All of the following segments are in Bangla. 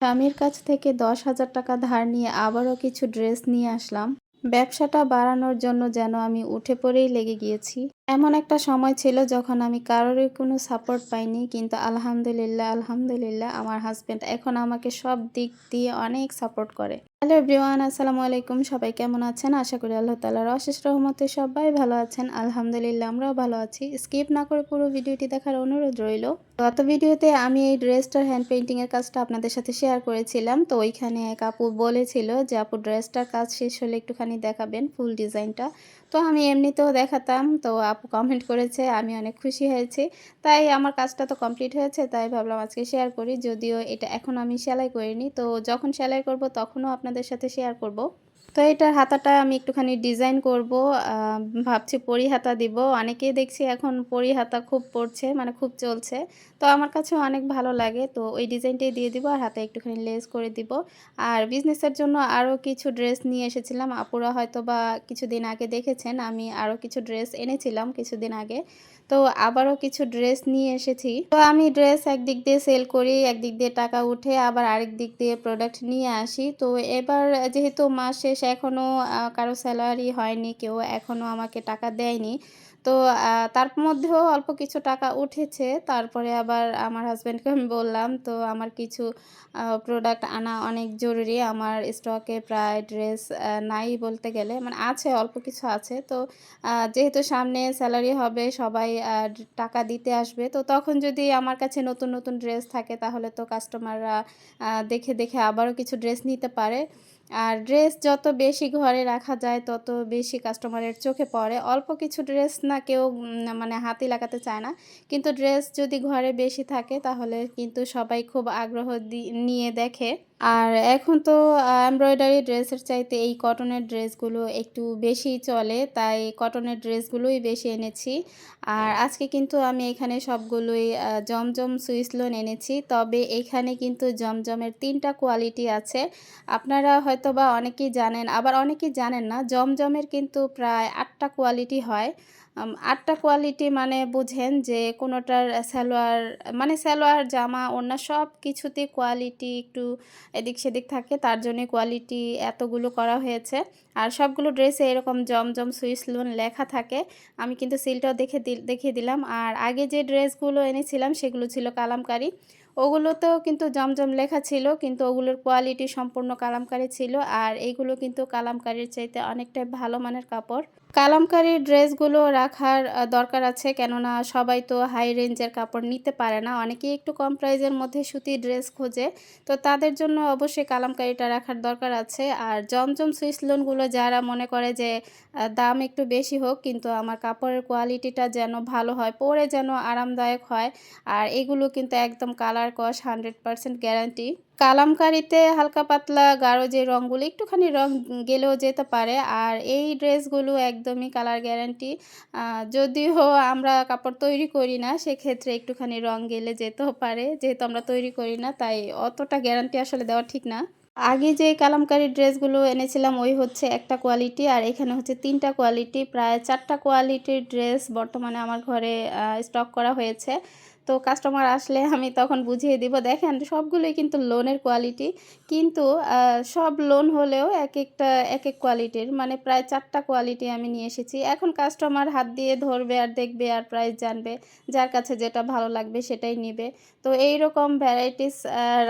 স্বামীর কাছ থেকে দশ হাজার টাকা ধার নিয়ে আবারও কিছু ড্রেস নিয়ে আসলাম। ব্যবসাটা বাড়ানোর জন্য যেন আমি উঠে পড়েই লেগে গিয়েছি। এমন একটা সময় ছিল যখন আমি কারোরই কোনো সাপোর্ট পাইনি, কিন্তু আলহামদুলিল্লাহ আলহামদুলিল্লাহ আমার হাজব্যান্ড এখন আমাকে সব দিক দিয়ে অনেক সাপোর্ট করে। হ্যালো এভরিওয়ান আসসালামু আলাইকুম, সবাই কেমন আছেন? আশা করি আল্লাহ তালার অশেষ রহমতে সবাই ভালো আছেন। আলহামদুলিল্লাহ, আমরাও ভালো আছি। স্কিপ না করে পুরো ভিডিওটি দেখার অনুরোধ রইল। গত ভিডিওতে আমি এই ড্রেসটার হ্যান্ড পেন্টিংয়ের কাজটা আপনাদের সাথে শেয়ার করেছিলাম। তো ওইখানে এক আপু বলেছিল যে, আপু ড্রেসটার কাজ শেষ হলে একটুখানি দেখাবেন ফুল ডিজাইনটা তো আমি এমনিতেও দেখাতাম। তো আপু কমেন্ট করেছে, আমি অনেক খুশি হয়েছি। তাই আমার কাজটা তো কমপ্লিট হয়েছে, তাই ভাবলাম আজকে শেয়ার করি। যদিও এটা এখন আমি সেলাই করিনি। তো যখন সেলাই করব, তখনও আপনাদের সাথে শেয়ার করব। তো এটার হাতাটা আমি একটুখানি ডিজাইন করব ভাবছি পরি হাতা দিব। অনেকেই দেখছি এখন পরি হাতা খুব পড়ছে মানে খুব চলছে। তো আমার কাছেও অনেক ভালো লাগে। তো ওই ডিজাইনটাই দিয়ে দিব আর হাতে একটুখানি লেস করে দিব। আর বিজনেসের জন্য আরও কিছু ড্রেস নিয়ে এসেছিলাম। আপুরা হয়তো বা কিছুদিন আগে দেখেছেন, আমি আরও কিছু ড্রেস এনেছিলাম কিছুদিন আগে। তো আবারও কিছু ড্রেস নিয়ে এসেছি। তো আমি ড্রেস একদিক দিয়ে সেল করি, একদিক দিয়ে টাকা উঠে আবার আরেক দিক দিয়ে প্রোডাক্ট নিয়ে আসি। তো এবার যেহেতু মাস শেষ এখনও কারও স্যালারি হয়নি, কেউ এখনও আমাকে টাকা দেয়নি তো তার মধ্যেও অল্প কিছু টাকা উঠেছে। তারপরে আবার আমার হাজব্যান্ডকে আমি বললাম, তো আমার কিছু প্রোডাক্ট আনা অনেক জরুরি। আমার স্টকে প্রায় ড্রেস নাই বলতে গেলে। মানে আছে, অল্প কিছু আছে। তো যেহেতু সামনে স্যালারি হবে, সবাই টাকা দিতে আসবে। তো তখন যদি আমার কাছে নতুন নতুন ড্রেস থাকে, তাহলে তো কাস্টমাররা দেখে দেখে আবারও কিছু ড্রেস নিতে পারে। আর ড্রেস যত বেশি ঘরে রাখা যায়, তত বেশি কাস্টমারের চোখে পড়ে। অল্প কিছু ড্রেস না কেউ মানে হাতি লাগাতে চায় না। কিন্তু ড্রেস যদি ঘরে বেশি থাকে, তাহলে কিন্তু সবাই খুব আগ্রহ নিয়ে দেখে। আর এখন তো এমব্রয়ডারি ড্রেসের চাইতে এই কটনের ড্রেসগুলো একটু বেশি চলে, তাই কটনের ড্রেসগুলোই বেশি এনেছি। আর আজকে কিন্তু আমি এখানে সবগুলোই জমজম সুইস লোন এনেছি, তবে এখানে কিন্তু জমজমের তিনটা কোয়ালিটি আছে। আপনারা হয়তো বা অনেকেই জানেন, আবার অনেকেই জানেন না, জমজমের কিন্তু প্রায় আটটা কোয়ালিটি হয়। আটটা কোয়ালিটি মানে বুঝেন যে কোনোটার সালোয়ার মানে সালোয়ার, জামা অন্য সব কিছুতে কোয়ালিটি একটু এদিক সেদিক থাকে, তার জন্য কোয়ালিটি এতগুলো করা হয়েছে। আর সবগুলো ড্রেসে এরকম জমজম সুইস লোন লেখা থাকে। আমি কিন্তু সিলটাও দেখে দেখিয়ে দিলাম। আর আগে যে ড্রেসগুলো এনেছিলাম, সেগুলো ছিল কালামকারি। ওগুলোতেও কিন্তু জমজম লেখা ছিল, কিন্তু ওগুলোর কোয়ালিটি সম্পূর্ণ কালামকারি ছিল, আর এইগুলো কিন্তু কালামকারির চাইতে অনেকটাই ভালো মানের কাপড়। কালামকারি ড্রেসগুলো রাখার দরকার আছে, কেননা সবাই তো হাই রেঞ্জের কাপড় নিতে পারে না। অনেকেই একটু কম প্রাইজের মধ্যে সুতি ড্রেস খোঁজে, তো তাদের জন্য অবশ্যই কালামকারিটা রাখার দরকার আছে। আর জমজম সুইস লোনগুলো যারা মনে করে যে দাম একটু বেশি হোক, কিন্তু আমার কাপড়ের কোয়ালিটিটা যেন ভালো হয়, পরে যেন আরামদায়ক হয়, আর এগুলো কিন্তু একদম কালার কস হান্ড্রেড পারসেন্ট গ্যারান্টি। কালামকারিতে হালকা পাতলা গাঢ় যে রঙগুলো, একটুখানি রং গেলেও যেতে পারে। আর এই ড্রেসগুলো একদমই কালার গ্যারান্টি। যদিও আমরা কাপড় তৈরি করি না, সেক্ষেত্রে একটুখানি রং গেলে যেতেও পারে। যেহেতু আমরা তৈরি করি না, তাই অতটা গ্যারান্টি আসলে দেওয়া ঠিক না। আগে যে কালামকারি ড্রেসগুলো এনেছিলাম, ওই হচ্ছে একটা কোয়ালিটি, আর এখানে হচ্ছে তিনটা কোয়ালিটি। প্রায় চারটা কোয়ালিটির ড্রেস বর্তমানে আমার ঘরে স্টক করা হয়েছে। তো কাস্টমার আসলে আমি তখন বুঝিয়ে দিব, দেখেন সবগুলোই কিন্তু লোনের কোয়ালিটি কিন্তু সব লোন হলেও এক একটা, এক এক কোয়ালিটির মানে প্রায় চারটা কোয়ালিটি আমি নিয়ে এসেছি। এখন কাস্টমার হাত দিয়ে ধরবে আর দেখবে আর প্রাইস জানবে, যার কাছে যেটা ভালো লাগবে সেটাই নিবে। তো এই রকম ভ্যারাইটিস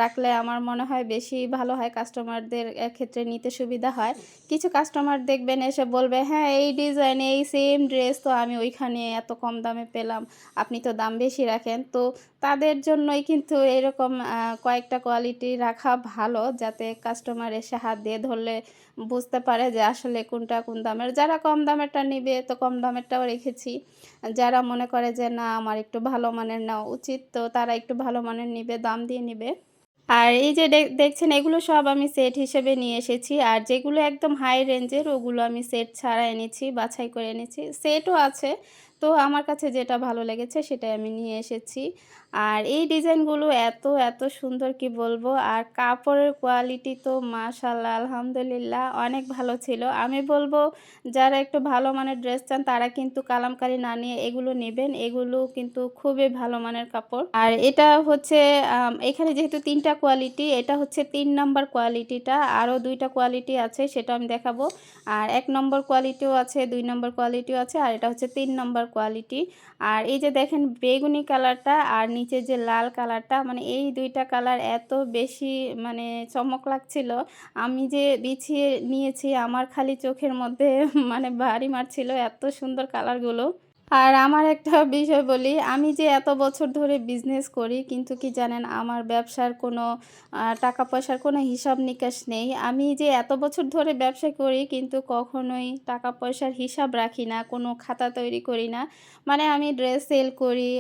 রাখলে আমার মনে হয় বেশি ভালো হয় কাস্টমারদের ক্ষেত্রে নিতে সুবিধা হয়। কিছু কাস্টমার দেখবেন এসে বলবে হ্যাঁ এই ডিজাইন এই সেম ড্রেস তো আমি ওইখানে এত কম দামে পেলাম। আপনি তো দাম বেশি রাখেন। তো তাদের জন্যই কিন্তু এরকম কয়েকটা কোয়ালিটি রাখা ভালো যাতে কাস্টমার এসে হাত দিয়ে ধরলে বুঝতে পারে যে আসলে কোনটা কোন দামের। যারা কম দামেরটা নিবে, তো কম দামেরটাও রেখেছি। যারা মনে করে যে না, আমার একটু ভালো মানের নেওয়া উচিত, তো তারা একটু ভালো মানের নিবে, দাম দিয়ে নিবে। আর এই যে দেখছেন, এগুলো সব আমি সেট হিসেবে নিয়ে এসেছি। আর যেগুলো একদম হাই রেঞ্জের ওগুলো আমি সেট ছাড়া এনেছি, বাছাই করে এনেছি। সেটও আছে তো আমার কাছে যেটা ভালো লেগেছে সেটাই আমি নিয়ে এসেছি। আর এই ডিজাইনগুলো এত, এত সুন্দর কি বলব। আর কাপড়ের কোয়ালিটি তো মাশাআল্লাহ আলহামদুলিল্লাহ অনেক ভালো ছিল। আমি বলব যারা একটু ভালো মানের ড্রেস চান তারা কিন্তু কালামকারী না নিয়ে এগুলো নেবেন। এগুলো কিন্তু খুবই ভালো মানের কাপড়। আর এটা হচ্ছে এখানে যেহেতু তিনটা কোয়ালিটি এটা হচ্ছে তিন নম্বর কোয়ালিটিটা। আরও দুইটা কোয়ালিটি আছে সেটা আমি দেখাবো। আর এক নম্বর কোয়ালিটিও আছে, দুই নম্বর কোয়ালিটিও আছে আর এটা হচ্ছে তিন নম্বর কোয়ালিটি। আর এই যে দেখেন বেগুনি কালারটা আর নিচে যে লাল কালারটা মানে এই দুইটা কালার এত বেশি মানে চমক লাগছিল। আমি যে বিছিয়ে নিয়েছি, আমার খালি চোখের মধ্যে মানে ভারী মারছিল এত সুন্দর কালারগুলো। আর আমার একটা বিষয় বলি, আমি যে এত বছর ধরে বিজনেস করি কিন্তু কি জানেন আমার ব্যবসার কোনো টাকা পয়সার কোনো হিসাব নিকাশ নেই। আমি যে এত বছর ধরে ব্যবসা করি কিন্তু কখনোই টাকা পয়সার হিসাব রাখি না, কোনো খাতা তৈরি করি না। মানে আমি ড্রেস সেল করি,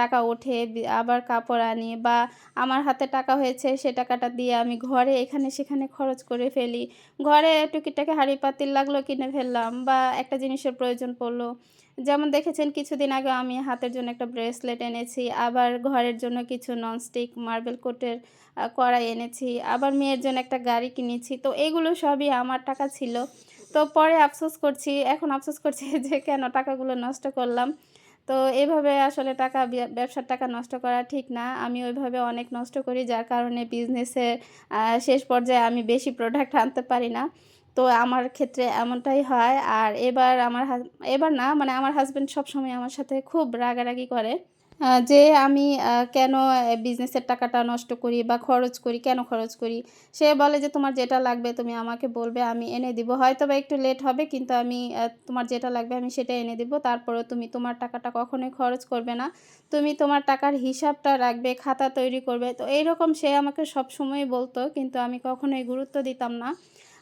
টাকা ওঠে আবার কাপড় আনি বা আমার হাতে টাকা হয়েছে সে টাকাটা দিয়ে আমি ঘরে এখানে সেখানে খরচ করে ফেলি। ঘরে টুকিটাকি হাঁড়ি-পাতিল লাগল কিনে ফেললাম বা একটা জিনিসের প্রয়োজন পড়ল। যেমন দেখেছেন কিছুদিন আগে আমি হাতের জন্য একটা ব্রেসলেট এনেছি। আবার ঘরের জন্য কিছু ননস্টিক মার্বেল কোটের কড়াই এনেছি। আবার মেয়ের জন্য একটা গাড়ি কিনেছি। তো এগুলো সবই আমার টাকা ছিল। তো পরে আফসোস করছি, এখন আফসোস করছি যে কেন টাকাগুলো নষ্ট করলাম। তো এভাবে আসলে টাকা ব্যবসার টাকা নষ্ট করা ঠিক না। আমি ওইভাবে অনেক নষ্ট করি যার কারণে বিজনেসের শেষ পর্যায়ে আমি বেশি প্রোডাক্ট আনতে পারি না। তো আমার ক্ষেত্রে এমনটাই হয়। আর এবার আমার এবার না মানে আমার হাসব্যান্ড সবসময় আমার সাথে খুব রাগারাগি করে। যে আমি কেন বিজনেসের টাকাটা নষ্ট করি বা খরচ করি, কেন খরচ করি? সে বলে যে, "তোমার যেটা লাগবে তুমি আমাকে বলবে, আমি এনে দিব। হয়তো বা একটু লেট হবে কিন্তু আমি তোমার যেটা লাগবে আমি সেটা এনে দিব। তারপরেও তুমি তোমার টাকাটা কখনোই খরচ করবে না। তুমি তোমার টাকার হিসাবটা রাখবে, খাতা তৈরি করবে।" তো এইরকম সে আমাকে সবসময়ই বলতো কিন্তু আমি কখনোই গুরুত্ব দিতাম না।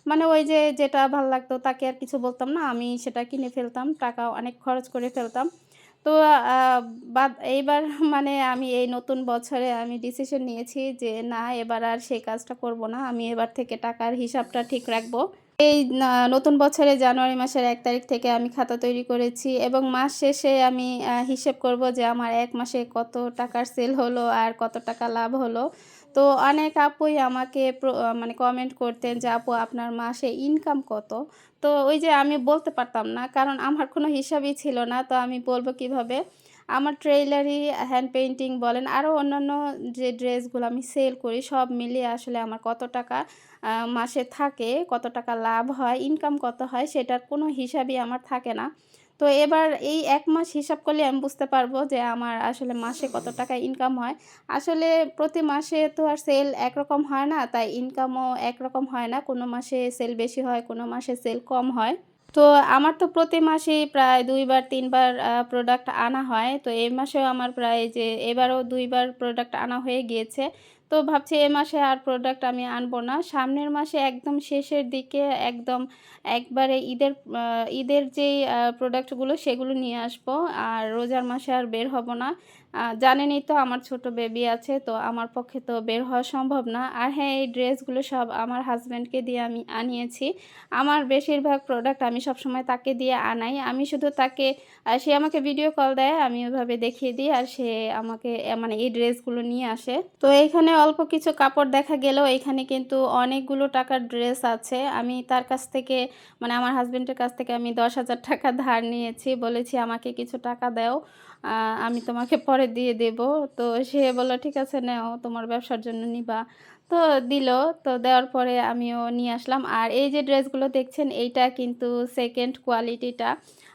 মানে ওই যে যেটা ভালো লাগতো তাকে আর কিছু বলতাম না। আমি সেটা কিনে ফেলতাম। টাকা অনেক খরচ করে ফেলতাম। তো বাদ, এইবার মানে আমি এই নতুন বছরে আমি ডিসিশন নিয়েছি যে না, এবার আর সেই কাজটা করব না। আমি এবার থেকে টাকার হিসাবটা ঠিক রাখব। এই নতুন বছরে জানুয়ারি মাসের এক তারিখ থেকে আমি খাতা তৈরি করেছি এবং মাস শেষে আমি হিসেব করব যে আমার এক মাসে কত টাকার সেল হলো আর কত টাকা লাভ হলো। তো অনেক আপুই আমাকে মানে কমেন্ট করতেন যে, "আপু আপনার মাসে ইনকাম কত?" তো ওই যে আমি বলতে পারতাম না। কারণ আমার কোনো হিসাবই ছিল না। তো আমি বলব কীভাবে? আমার ট্রেইলারি, হ্যান্ড পেইন্টিং বলেন আরও অন্যান্য যে ড্রেসগুলো আমি সেল করি সব মিলিয়ে আসলে আমার কত টাকা মাসে থাকে, কত টাকা লাভ হয়, ইনকাম কত হয় সেটার কোনো হিসাবই আমার থাকে না। তো এবার এই এক মাস হিসাব করলে আমি বুঝতে পারব যে আমার আসলে মাসে কত টাকা ইনকাম হয়। আসলে প্রতি মাসে তো আর সেল একরকম হয় না, তাই ইনকামও একরকম হয় না। কোনো মাসে সেল বেশি হয়, কোনো মাসে সেল কম হয়। তো আমার তো প্রতি মাসেই প্রায় ২ বার ৩ বার আ প্রোডাক্ট আনা হয়। তো এই মাসেও আমার প্রায় যে এবারও দুইবার প্রোডাক্ট আনা হয়ে গিয়েছে। তো ভাবছি এ মাসে আর প্রোডাক্ট আমি আনব না। সামনের মাসে একদম শেষের দিকে একদম একবারে ঈদের ঈদের যেই প্রোডাক্টগুলো সেগুলো নিয়ে আসব। আর রোজার মাসে আর বের হব না। জানেনই তো আমার ছোট বেবি আছে তো আমার পক্ষে তো বের হওয়া সম্ভব না। আর হ্যাঁ, এই ড্রেসগুলো সব আমার হাজব্যান্ডকে দিয়ে আমি আনিয়েছি। আমার বেশিরভাগ প্রোডাক্ট আমি সবসময় তাকে দিয়ে আনাই। আমি শুধু তাকে সে আমাকে ভিডিও কল দেয়, আমি ওইভাবে দেখিয়ে দিই আর সে আমাকে মানে এই ড্রেসগুলো নিয়ে আসে। তো এইখানে অল্প কিছু কাপড় দেখা গেলেও এখানে কিন্তু অনেকগুলো টাকার ড্রেস আছে। আমি তার কাছ থেকে মানে আমার হাসব্যান্ডের কাছ থেকে আমি ১০,০০০ টাকা ধার নিয়েছি। বলেছি, "আমাকে কিছু টাকা দাও। আমি তোমাকে পরে দিয়ে দেব।" তো সে বলল, "ঠিক আছে নেও, তোমার ব্যবসার জন্য নিবা।" তো দিল। তো দেওয়ার পরে আমিও নিয়ে আসলাম। আর এই যে ড্রেসগুলো দেখছেন এইটা কিন্তু সেকেন্ড কোয়ালিটিটা।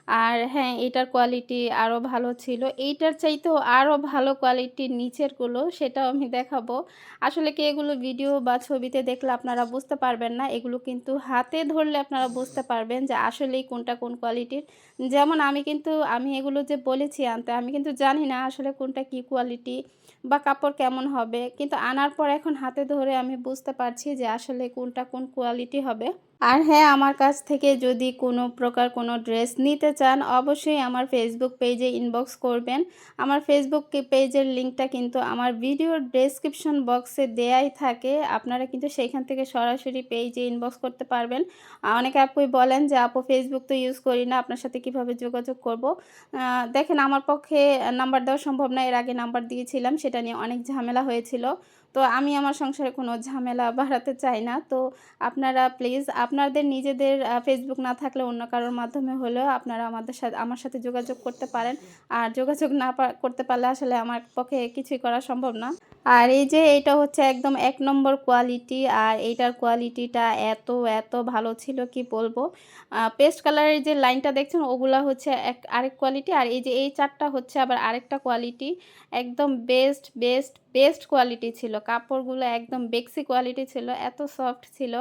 আর হ্যাঁ, এটার কোয়ালিটি আরও ভালো ছিল। এইটার চাইতেও আরও ভালো কোয়ালিটির নিচেরগুলো সেটাও আমি দেখাবো। আসলে কি এগুলো ভিডিও বা ছবিতে দেখলে আপনারা বুঝতে পারবেন না। এগুলো কিন্তু হাতে ধরলে আপনারা বুঝতে পারবেন যে আসলেই কোনটা কোন কোয়ালিটির। যেমন আমি কিন্তু আমি এগুলো যে বলেছি আনতে আমি কিন্তু জানি না আসলে কোনটা কি কোয়ালিটি বা কাপড় কেমন হবে। কিন্তু আনার পর এখন হাতে ধরে আমি বুঝতে পারছি যে আসলে কোনটা কোন কোয়ালিটি হবে। আর হ্যাঁ আমার কাছ থেকে যদি কোনো প্রকার কোনো ড্রেস নিতে চান, অবশ্যই আমার ফেসবুক পেজে ইনবক্স করবেন। আমার ফেসবুক পেজের লিঙ্কটা কিন্তু আমার ভিডিওর ডেসক্রিপশন বক্সে দেয়াই থাকে। আপনারা কিন্তু সেইখান থেকে সরাসরি পেজে ইনবক্স করতে পারবেন। অনেকে আপুই বলেন যে, আপু ফেসবুক তো ইউজ করি না, আপনার সাথে কীভাবে যোগাযোগ করব? দেখেন, আমার পক্ষে নাম্বার দেওয়া সম্ভব না। এর আগে নাম্বার দিয়েছিলাম, সেটা নিয়ে অনেক ঝামেলা হয়েছিল। তো আমি আমার সংসারে কোনো ঝামেলা বাড়াতে চাই না। তো আপনারা প্লিজ আপনাদের নিজেদের ফেসবুক না থাকলে অন্য কারোর মাধ্যমে হলেও আপনারা আমাদের সাথে, আমার সাথে যোগাযোগ করতে পারেন। আর যোগাযোগ না করতে পারলে আসলে আমার পক্ষে কিছুই করা সম্ভব না। আর এই যে এটা হচ্ছে একদম এক নম্বর কোয়ালিটি, আর এইটার কোয়ালিটিটা এত এত ভালো ছিল কি বলব? পেস্ট কালারের যে লাইনটা দেখছেন, ওগুলা হচ্ছে এক, আরেক কোয়ালিটি। আর এই যে এই চারটা হচ্ছে আবার আরেকটা কোয়ালিটি, একদম বেস্ট বেস্ট বেস্ট কোয়ালিটি ছিল। কাপড়গুলো একদম বেক্সি কোয়ালিটি ছিল, এত সফট ছিল।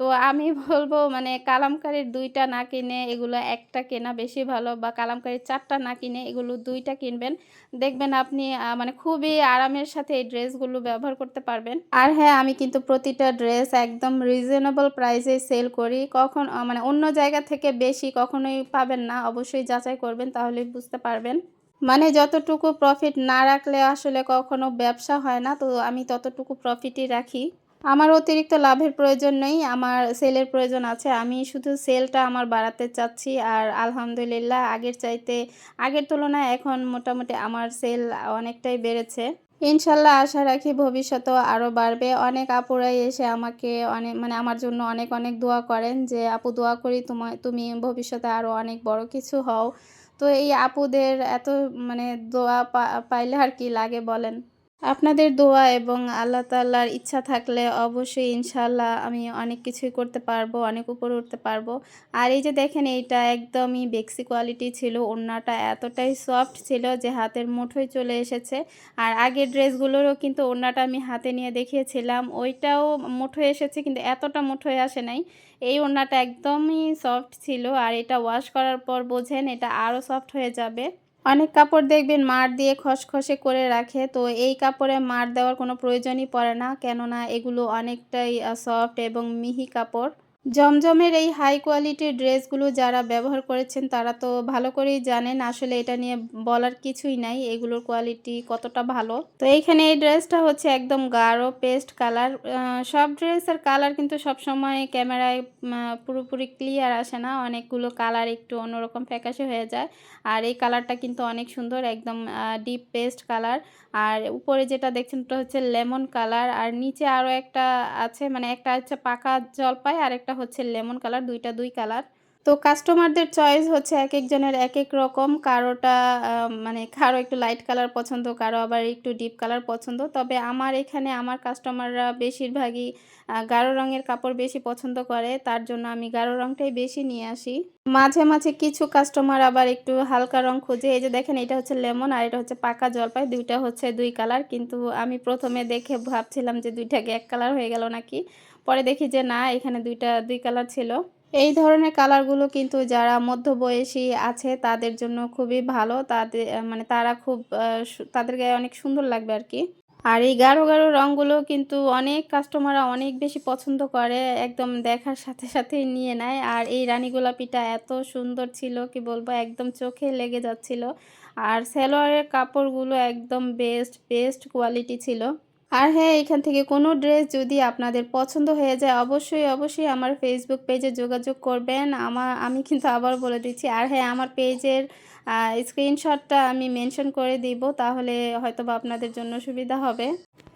তো আমি বলব মানে কালামকারির দুইটা না কিনে এগুলো একটা কেনা বেশি ভালো বা কালামকারির চারটা না কিনে এগুলো দুইটা কিনবেন। দেখবেন আপনি মানে খুবই আরামের সাথে এই ড্রেসগুলো ব্যবহার করতে পারবেন। আর হ্যাঁ আমি কিন্তু প্রতিটা ড্রেস একদম রিজনেবল প্রাইসে সেল করি। কখন মানে অন্য জায়গা থেকে বেশি কখনোই পাবেন না, অবশ্যই যাচাই করবেন তাহলে বুঝতে পারবেন। মানে যতটুকু প্রফিট না রাখলে আসলে কখনো ব্যবসা হয় না, তো আমি ততটুকু প্রফিটই রাখি। আমার অতিরিক্ত লাভের প্রয়োজন নেই, আমার সেলের প্রয়োজন আছে। আমি শুধু সেলটা আমার বাড়াতে চাচ্ছি আর আলহামদুলিল্লাহ আগের চাইতে, আগের তুলনায় এখন মোটামুটি আমার সেল অনেকটাই বেড়েছে। ইনশাল্লাহ আশা রাখি ভবিষ্যতেও আরও বাড়বে। অনেক আপুরাই এসে আমাকে অনেক মানে আমার জন্য অনেক অনেক দোয়া করেন যে, আপু, দোয়া করি তোমায় তুমি ভবিষ্যতে আরও অনেক বড় কিছু হও। তো এই আপুদের এত মানে দোয়া পাইলে আর কি লাগে বলেন? আপনাদের দোয়া এবং আল্লাহ তাল্লার ইচ্ছা থাকলে অবশ্যই ইনশাল্লাহ আমি অনেক কিছুই করতে পারব, অনেক উপরে উঠতে পারব। আর এই যে দেখেন, এইটা একদমই বেক্সি কোয়ালিটি ছিল, ওড়নাটা এতটাই সফট ছিল যে হাতের মুঠোয় চলে এসেছে। আর আগের ড্রেসগুলোরও কিন্তু ওড়নাটা আমি হাতে নিয়ে দেখিয়েছিলাম, ওইটাও মুঠোয় এসেছে কিন্তু এতটা মুঠোয় আসে নাই। এই ওড়নাটা একদমই সফট ছিল আর এটা ওয়াশ করার পর বোঝেন, এটা আরও সফট হয়ে যাবে। অনেক কাপড় দেখবেন মার দিয়ে খসখসে করে রাখে, তো এই কাপড়ে মার দেওয়ার কোনো প্রয়োজনই পড়ে না। কেননা এগুলো অনেকটাই সফট এবং মিহি কাপড়। জমজমের এই হাই কোয়ালিটির ড্রেসগুলো যারা ব্যবহার করেছেন, তারা তো ভালো করেই জানেন। আসলে এটা নিয়ে বলার কিছুই নাই, এগুলোর কোয়ালিটি কতটা ভালো। তো এইখানে এই ড্রেসটা হচ্ছে একদম গাঢ় পেস্ট কালার সব ড্রেসের কালার কিন্তু সবসময় ক্যামেরায় পুরোপুরি ক্লিয়ার আসে না। অনেকগুলো কালার একটু অন্যরকম ফ্যাকাশে হয়ে যায়। আর এই কালারটা কিন্তু অনেক সুন্দর, একদম ডিপ পেস্ট কালার আর উপরে যেটা দেখছেন, ওটা হচ্ছে লেমন কালার আর নিচে আরও একটা আছে মানে একটা হচ্ছে পাকা জলপাই, আর একটা হচ্ছে লেমন কালার, দুইটা দুই কালার। তো কাস্টমারদের চয়েস হচ্ছে এক একজনের এক এক রকম। কারোটা মানে কারও একটু লাইট কালার পছন্দ, কারও আবার একটু ডিপ কালার পছন্দ। তবে আমার এখানে আমার কাস্টমাররা বেশিরভাগই গাঢ় রঙের কাপড় বেশি পছন্দ করে। তার জন্য আমি গাঢ় রঙটাই বেশি নিয়ে আসি। মাঝে মাঝে কিছু কাস্টমার আবার একটু হালকা রং খুঁজে। এই যে দেখেন, এটা হচ্ছে লেমন আর এটা হচ্ছে পাকা জলপাই। দুইটা হচ্ছে দুই কালার। কিন্তু আমি প্রথমে দেখে ভাবছিলাম যে দুইটাকে এক কালার হয়ে গেল নাকি। পরে দেখি যে না, এখানে দুইটা, দুই কালার ছিল। এই ধরনের কালারগুলো কিন্তু যারা মধ্যবয়সী আছে, তাদের জন্য খুবই ভালো। তাদের মানে তারা খুব তাদের গায়ে অনেক সুন্দর লাগবে আর কি। আর এই গাঢ় গাঢ় রঙগুলো কিন্তু অনেক কাস্টমাররা অনেক বেশি পছন্দ করে, একদম দেখার সাথে সাথেই নিয়ে নেয়। আর এই রানী গোলাপিটা এত সুন্দর ছিল, কি বলব, একদম চোখে লেগে যাচ্ছিল। আর সেলোয়ারের কাপড়গুলো একদম বেস্ট বেস্ট কোয়ালিটি ছিল। আর হ্যাঁ এখান থেকে কোনো ড্রেস যদি আপনাদের পছন্দ হয়ে যায়, অবশ্যই অবশ্যই আমার ফেসবুক পেজে যোগাযোগ করবেন। আমার আমি কিন্তু আবার বলে দিচ্ছি, আর হ্যাঁ আমার পেজের স্ক্রিনশটটা আমি মেনশন করে দিব, তাহলে হয়তো বা আপনাদের জন্য সুবিধা হবে।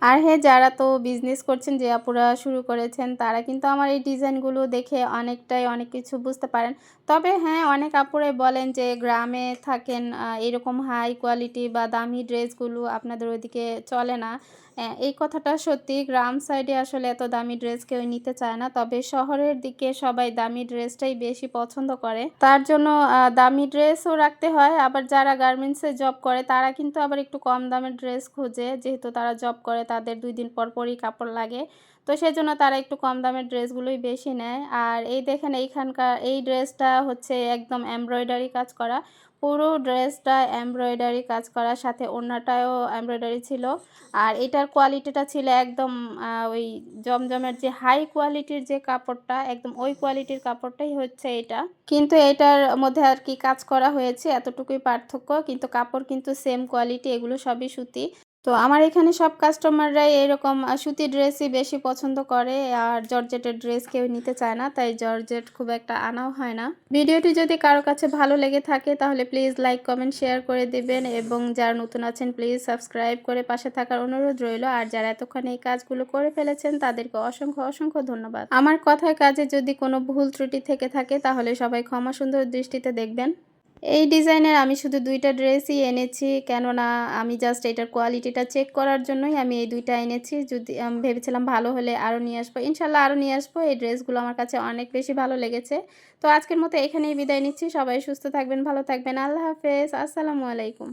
আর হ্যাঁ যারা তো বিজনেস করছেন, যে আপুরা শুরু করেছেন, তারা কিন্তু আমার এই ডিজাইনগুলো দেখে অনেকটাই অনেক কিছু বুঝতে পারেন। তবে হ্যাঁ অনেক আপুরে বলেন যে গ্রামে থাকেন এরকম হাই কোয়ালিটি বা দামি ড্রেসগুলো আপনাদের ওইদিকে চলে না। এই কথাটা সত্যি, গ্রাম সাইডে আসলে এত দামি ড্রেস কেউ নিতে চায় না, তবে শহরের দিকে সবাই দামি ড্রেসটাই বেশি পছন্দ করে। তার জন্য দামি ড্রেসও রাখতে হয়, আবার যারা গার্মেন্টসে জব করে, তারা কিন্তু আবার একটু কম দামের ড্রেস খোঁজে। যেহেতু তারা জব করে, তাদের দুই দিন পর পরই কাপড় লাগে। তো সেজন্য তারা একটু কম দামের ড্রেসগুলোই বেশি নেয়। আর এই দেখেন, এইখানকার, এই ড্রেসটা হচ্ছে একদম এমব্রয়ডারি কাজ করা। পুরো ড্রেসটা এমব্রয়ডারি কাজ করার সাথে ওড়নাটাও এমব্রয়ডারি ছিল। আর এটার কোয়ালিটিটা ছিল একদম ওই জমজমের যে হাই কোয়ালিটির যে কাপড়টা, একদম ওই কোয়ালিটির কাপড়টাই হচ্ছে এটা। কিন্তু এটার মধ্যে আর কি কাজ করা হয়েছে, এতটুকুই পার্থক্য। কিন্তু কাপড় কিন্তু সেম কোয়ালিটি, এগুলো সবই সুতি। তো আমার এখানে সব কাস্টমাররাই এরকম সুতি ড্রেসই বেশি পছন্দ করে আর জর্জেটের ড্রেস কেউ নিতে চায় না, তাই জর্জেট খুব একটা আনাও হয় না। ভিডিওটি যদি কারও কাছে ভালো লেগে থাকে তাহলে প্লিজ লাইক কমেন্ট শেয়ার করে দিবেন এবং যারা নতুন আছেন প্লিজ সাবস্ক্রাইব করে পাশে থাকার অনুরোধ রইল। আর যারা এতক্ষণ এই কাজগুলো করে ফেলেছেন তাদেরকে অসংখ্য অসংখ্য ধন্যবাদ। আমার কথায় কাজে যদি কোনো ভুল ত্রুটি থেকে থাকে তাহলে সবাই ক্ষমা সুন্দর দৃষ্টিতে দেখবেন। এই ডিজাইনের আমি শুধু দুইটা ড্রেসই এনেছি, কেননা আমি জাস্ট এটার কোয়ালিটিটা চেক করার জন্যই আমি এই দুইটা এনেছি। যদি ভেবেছিলাম ভালো হলে আরও নিয়ে আসব, ইনশাল্লাহ আরও নিয়ে আসব। এই ড্রেসগুলো আমার কাছে অনেক বেশি ভালো লেগেছে। তো আজকের মতো এখানেই বিদায় নিচ্ছি। সবাই সুস্থ থাকবেন, ভালো থাকবেন। আল্লাহ হাফেজ। আসসালামু আলাইকুম।